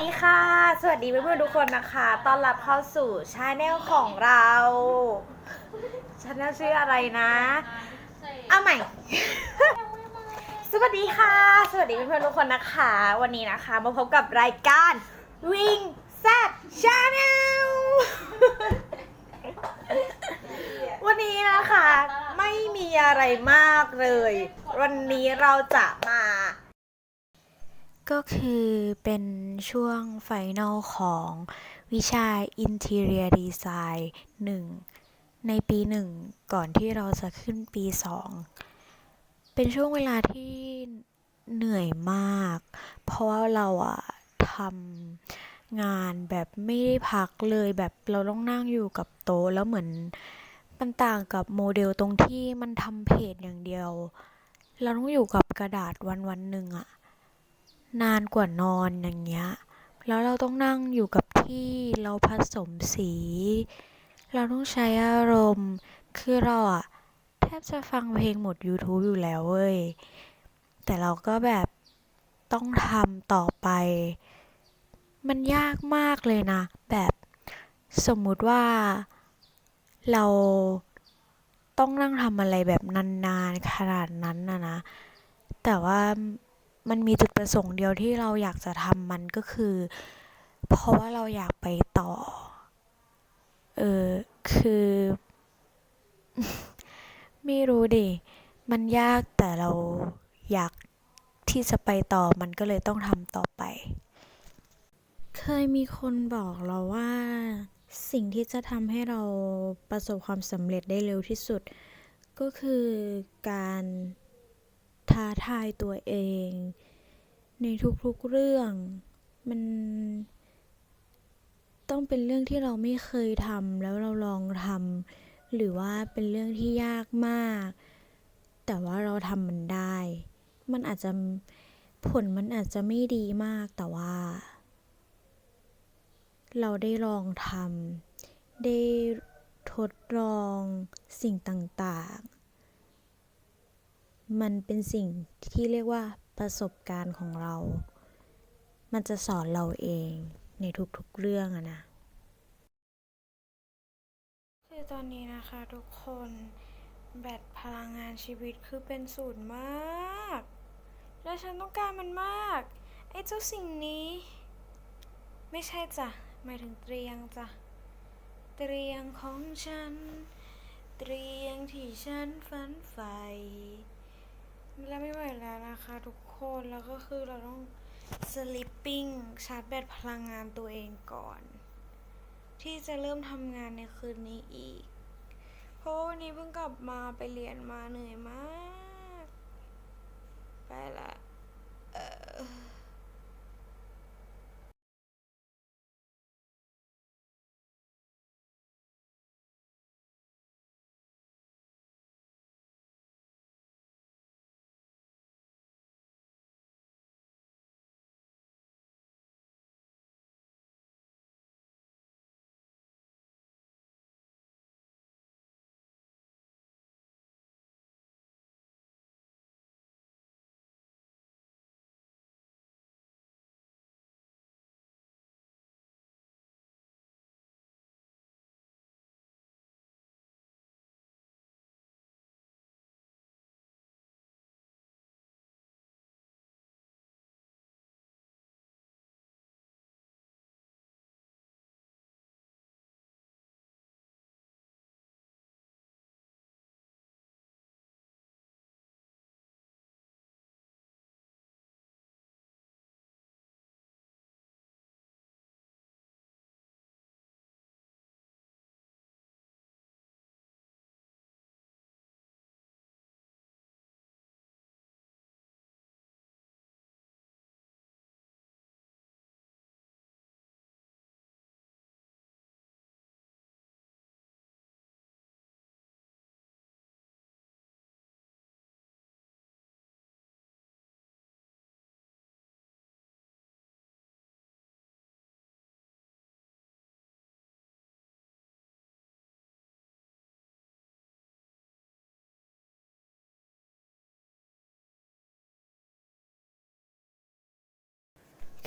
ดีค่ะ สวัสดีเพื่อนๆทุกคนนะคะ ต้อนรับเข้าสู่ชาแนลของเราชาแนลชื่ออะไรนะเอาใหม่ สวัสดีค่ะ สวัสดีเพื่อนๆทุกคนนะคะ วันนี้นะคะ มาพบกับรายการวิ่งแซดชาแนลวันนี้นะคะ ไม่มีอะไรมากเลย วันนี้เราจะมา ก็คือเป็นช่วงไฟนอลของวิชา Interior Design 1 ในปี 1 ก่อนที่เราจะขึ้นปี 2 เป็นช่วงเวลาที่เหนื่อยมาก เพราะว่าเราอะทำงานแบบไม่ได้พักเลยแบบเราต้องนั่งอยู่กับโต๊ะแล้วเหมือนมันต่างกับโมเดลตรงที่มันทำเพจอย่างเดียว เราต้องอยู่กับกระดาษวันวันหนึ่งอะ นานกว่านอนอย่างเงี้ย แล้วเราต้องนั่งอยู่กับที่เราผสมสี เราต้องใช้อารมณ์ คือเราอะแทบจะฟังเพลงหมด YouTube อยู่แล้วเว้ย แต่เราก็แบบต้องทำต่อไป มันยากมากเลยนะ แบบสมมุติว่าเราต้องนั่งทำอะไรแบบนานๆขนาดนั้นนะนะ แต่ว่า มันมีจุดประสงค์เดียวที่เราอยากจะทำมันก็คือ เพราะว่าเราอยากไปต่อ เออ คือ ไม่รู้ดิ มันยากแต่เราอยากที่จะไปต่อมันก็เลยต้องทำต่อไป เคยมีคนบอกเราว่าสิ่งที่จะทำให้เราประสบความสำเร็จได้เร็วที่สุด ก็คือการ ท้าทายตัวเอง ในทุกๆเรื่อง มัน ต้องเป็นเรื่องที่เราไม่เคยทำแล้วเราลองทำหรือว่าเป็นเรื่องที่ยากมาก แต่ว่าเราทำมันได้ มันอาจจะผลมันอาจจะไม่ดีมากแต่ว่า เราได้ลองทำได้ทดลองสิ่งต่างๆ มันเป็นสิ่งที่เรียกว่าประสบการณ์ของเรา มันจะสอนเราเองในทุกๆเรื่องอะนะคือตอนนี้นะคะทุกคน แบตพลังงานชีวิตคือเป็นศูนย์มาก และฉันต้องการมันมาก ไอ้เจ้าสิ่งนี้ ไม่ใช่จ้ะหมายถึงเตรียงจ้ะ เตรียงของฉัน เตรียงที่ฉันฝันใฝ่ แล้วไม่ไหวแล้วนะคะทุกคนแล้วก็คือเราต้องสลิปปิ้งชาร์จแบตพลังงานตัวเองก่อน ที่จะเริ่มทำงานในคืนนี้อีก เพราะว่าวันนี้เพิ่งกลับมาไปเรียนมาเหนื่อยมาก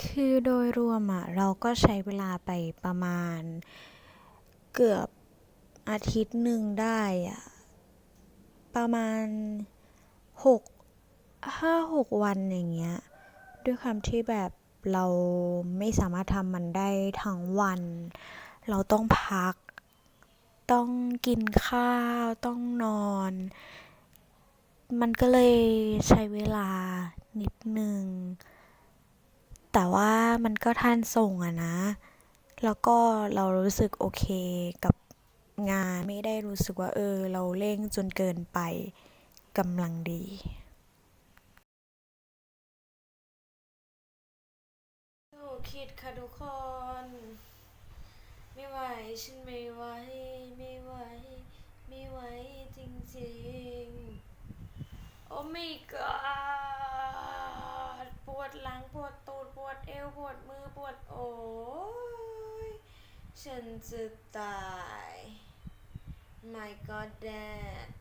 คือโดยรวมอะเราก็ใช้เวลาไปประมาณเกือบอาทิตย์หนึ่งได้อะประมาณหกห้าหกวันอย่างเงี้ยด้วยความที่แบบเราไม่สามารถทำมันได้ทั้งวัน เราต้องพัก ต้องกินข้าว ต้องนอน มันก็เลยใช้เวลานิดนึง แต่ว่ามันก็ทันส่งอะนะ แล้วก็เรารู้สึกโอเคกับงานไม่ได้รู้สึกว่าเออ เราเร่งจนเกินไปกำลังดีคิดค่ะทุกคน ไม่ไหวฉันไม่ไหวไม่ไหวไม่ไหวจริงๆ โอ้ my god ปวดหลัง ปวดตูด ปว ดเอวปวดมือปวดโอ้ยฉันจะตาย my god dad